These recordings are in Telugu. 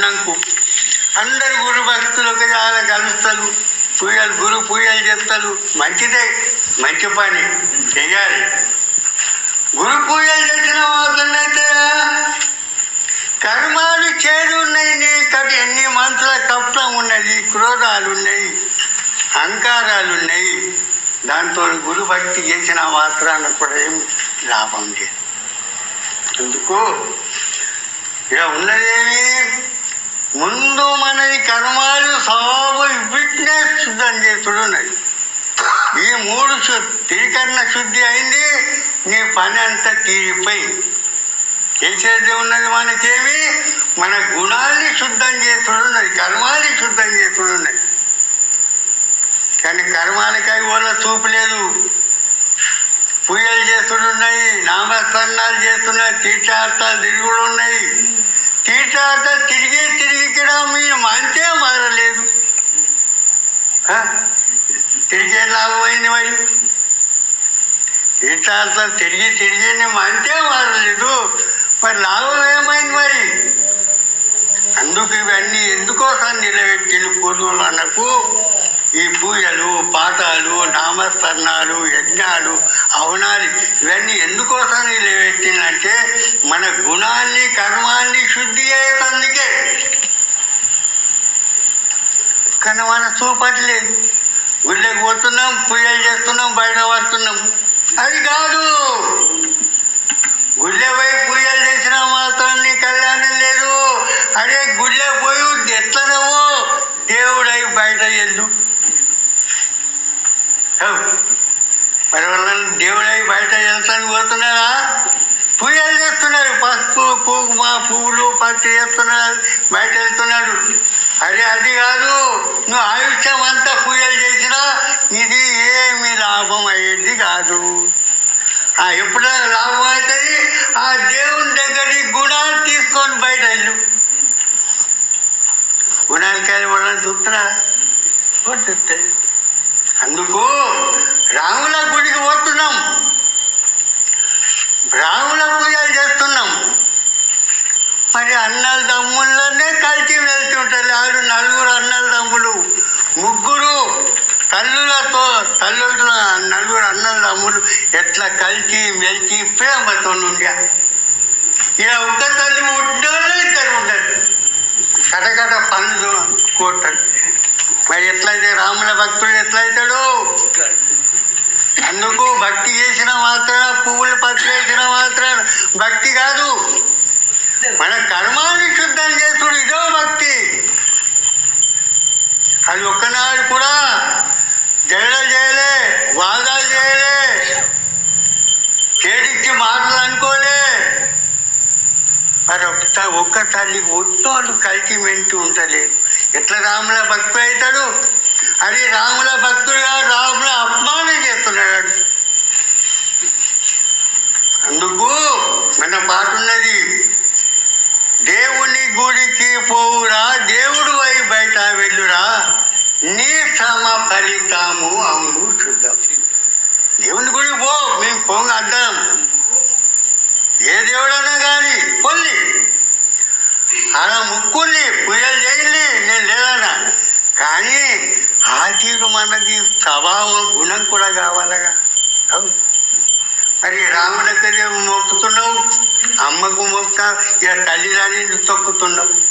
గుణంకు అందరు గురు భక్తులకు చాలా కలుస్తారు పూజలు గురు పూజలు చేస్తారు మంచిదే మంచి పని. చెయ్యాలి గురు పూజలు చేసిన వాళ్ళైతే కర్మాలు చేరు ఉన్నాయి నీ కటి ఎన్ని మంత్రుల కప్తం ఉన్నది క్రోధాలు ఉన్నాయి అహంకారాలు ఉన్నాయి దాంతో గురు భక్తి చేసిన మాత్రాన కూడా ఏం లాభం లేదు. అందుకు ఇక ఉన్నదేమి ముందు మనది కర్మాలు సవాబు ఫిట్నెస్ శుద్ధం చేసుడు ఉన్నది ఈ మూడు త్రికరణ శుద్ధి అయింది నీ పని అంతా తీరిపోయి చేసేది ఉన్నది మనకేమి? మన గుణాల్ని శుద్ధం చేసుడు ఉన్నది కర్మాల్ని శుద్ధం చేసుడు ఉన్నది కానీ కర్మాలకై వాళ్ళ చూపు లేదు. పూజలు చేస్తున్నాయి నామస్మరణాలు చేస్తున్నాయి తీర్థార్థాలు తిరుగుడు ఉన్నాయి. తీర్థార్థ తిరిగి తిరిగి మీ మంతే మారలేదు. తిరిగే లాభం అయింది మరి. తీర్థార్థ తిరిగి తిరిగి నీ మంతే మారలేదు. మరి లాభం ఏమైంది మరి? అందుకు ఇవన్నీ ఎందుకోసం నిలబెట్టిన పూర్వులు అన్నకు? ఈ పూజలు పాఠాలు నామస్మరణాలు యజ్ఞాలు అవనాలు ఇవన్నీ ఎందుకోసం నిలబెట్టినంటే మన గుణాన్ని కర్మాన్ని శుద్ధి అయ్యేటందుకే కానీ మన చూపట్లేదు గుళ్ళకి పోతున్నాం పూజలు చేస్తున్నాం బయట పడుతున్నాం. అది కాదు. గుళ్ళె పోయి పూజలు చేసిన మాత్రం నీ కళ్యాణం లేదు. అరే గుళ్ళె పోయి ఎట్లనవో దేవుడై బయట ఎందుకు మరి వాళ్ళని దేవుడై బయట వెళ్తాను పోతున్నారా? పూజలు చేస్తున్నారు. పసుపు కుంకుమ పువ్వులు పచ్చి చేస్తున్నారు బయట వెళ్తున్నాడు. అరే అది కాదు. నువ్వు ఆయుష్యం అంతా పూజలు చేసినా ఇది ఏమి లాభం అయ్యేది కాదు. ఎప్పుడైనా లాభం అవుతుంది? ఆ దేవుని దగ్గరికి గుణాలు తీసుకొని బయట వెళ్ళు. గుణాలకాయలు వాళ్ళని చూస్తున్నా చూస్తాయి అందుకు రాముల గుడికి పోతున్నాం. రాముల పూజలు చేస్తున్నాం. మరి అన్నల తమ్ముళ్ళనే కలిసి వెళ్తుంటారు. ఆరు నలుగురు అన్నల తమ్ముడు ముగ్గురు తల్లులతో తల్లులతో నలుగురు అన్నల తమ్ముడు ఎట్లా కలిసి మెలిచి ప్రేమతో ఉండే. ఇక ఒక్క తల్లి ఉంటారు ఇద్దరు ఉంటారు కటకట పనులు కోటారు మరి ఎట్లయితే రాముల భక్తుడు ఎట్లయితాడు? అందుకు భక్తి చేసిన మాత్రం పువ్వులు పత్తి మాత్రం భక్తి కాదు. మన కర్మాన్ని శుద్ధం చేసుడు ఇదో భక్తి. అది ఒక్కనాడు కూడా జడలు చేయలే వాదాలు చేయలే. చేడిచ్చి మాటలు అనుకోలే. మరి ఒక్క ఒక్క తల్లికి ఒట్టోళ్ళు కలిసి మెంటి ఉండలేదు ఎట్లా రాముల భక్తుడు అవుతాడు? అది రాముల భక్తుడుగా రాముల అపమానం చేస్తున్నాడు. అందుకు మన పాట ఉన్నది దేవుని గుడికి పోవురా దేవుడు వై బయట వెళ్ళురా నీ సమ ఫలితాము అవును చూద్దాం. దేవుని గుడికి పో మేము పొంగ అడ్డాం. ఏ దేవుడైనా కానీ పొల్లి అలా ముక్కుల్ని పూజలు చేయండి నేను లేదన్నా. కానీ ఆ తీరు మనది స్వభావం గుణం కూడా కావాలగా. మరి రాముడి మొక్కుతున్నావు అమ్మకు మొక్కుతా ఇక తల్లిదండ్రులు తొక్కుతున్నావు.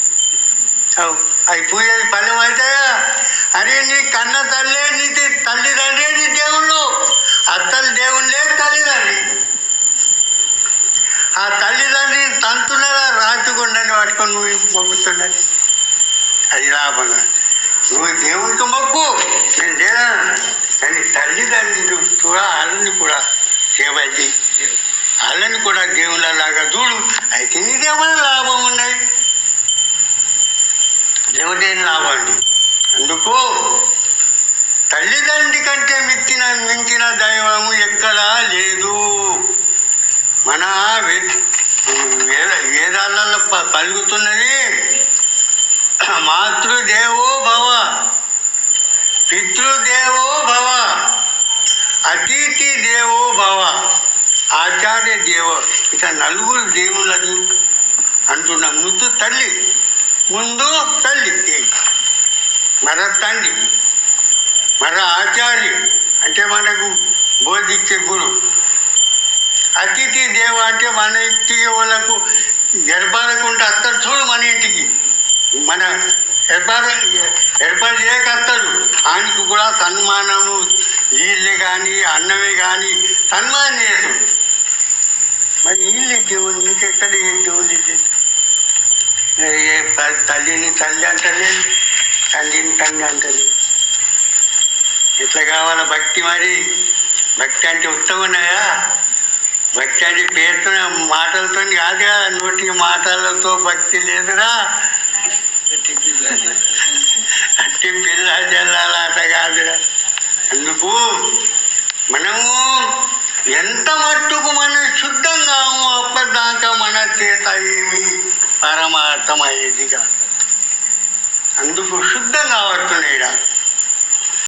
అవు. అవి పూజలు ఫలం అవుతాయా? అరే నీ కన్న తల్లే నీ తల్లిదండ్రి నీ దేవుళ్ళు. అత్తలు దేవుళ్ళే తల్లిదండ్రి. ఆ తల్లిదండ్రి తంతున్నదా రాచుకుండని పట్టుకొని నువ్వు మొక్కుతున్నది అది లాభంగా నువ్వు దేవుడికి మొక్కు. నేను లేదా కానీ తల్లిదండ్రులు కూడా వాళ్ళని కూడా సేవ వాళ్ళని కూడా దేవుళ్ళలాగా చూడు. అయితే నీకేమైనా లాభం ఉన్నాయి దేవుడేం లాభం అండి? అందుకు తల్లిదండ్రి కంటే మించిన మించిన దైవము ఎక్కడా లేదు. మన వెతి వేదాలలో ప- పలుకుతున్నది మాతృదేవో భవ పితృదేవో భవ అతిథి దేవో భవ ఆచార్య దేవ. ఇక నలుగురు దేవుళ్ళది అంటున్న ముందు తల్లి ముందు తల్లి మర తండ్రి మర ఆచార్య అంటే మనకు బోధించే గురువు. అతిథి దేవ అంటే మన ఇంటి వాళ్ళకు గర్భాలకుంటే అత్తరు చూడు మన ఇంటికి. మన ఏర్పాటు ఏర్పాటు చేయకత్తడు ఆయనకు కూడా సన్మానము నీళ్ళు కానీ అన్నమే కానీ సన్మానం చేయదు మరి నీళ్ళు దేవుడు ఇంకెక్కడ ఏ దేవుడు తల్లిని తల్లి అంటలేదు తల్లిని తండ్రి అంటలేదు ఎట్లా కావాల భక్తి మరి? భక్తి అంటే ఉత్తమన్నాయా భక్తి అంటే పేరుతో మాటలతో కాదుగా నోటి మాటలతో భక్తి లేదురా. అంటే పిల్ల జల్లాలాట కాదురా. అందుకు మనము ఎంత మట్టుకు మనం శుద్ధంగా అప్పటిదాకా మన చేత ఏమి పరమార్థమయ్యేది కాదు. అందుకు శుద్ధంగా వస్తున్నాయి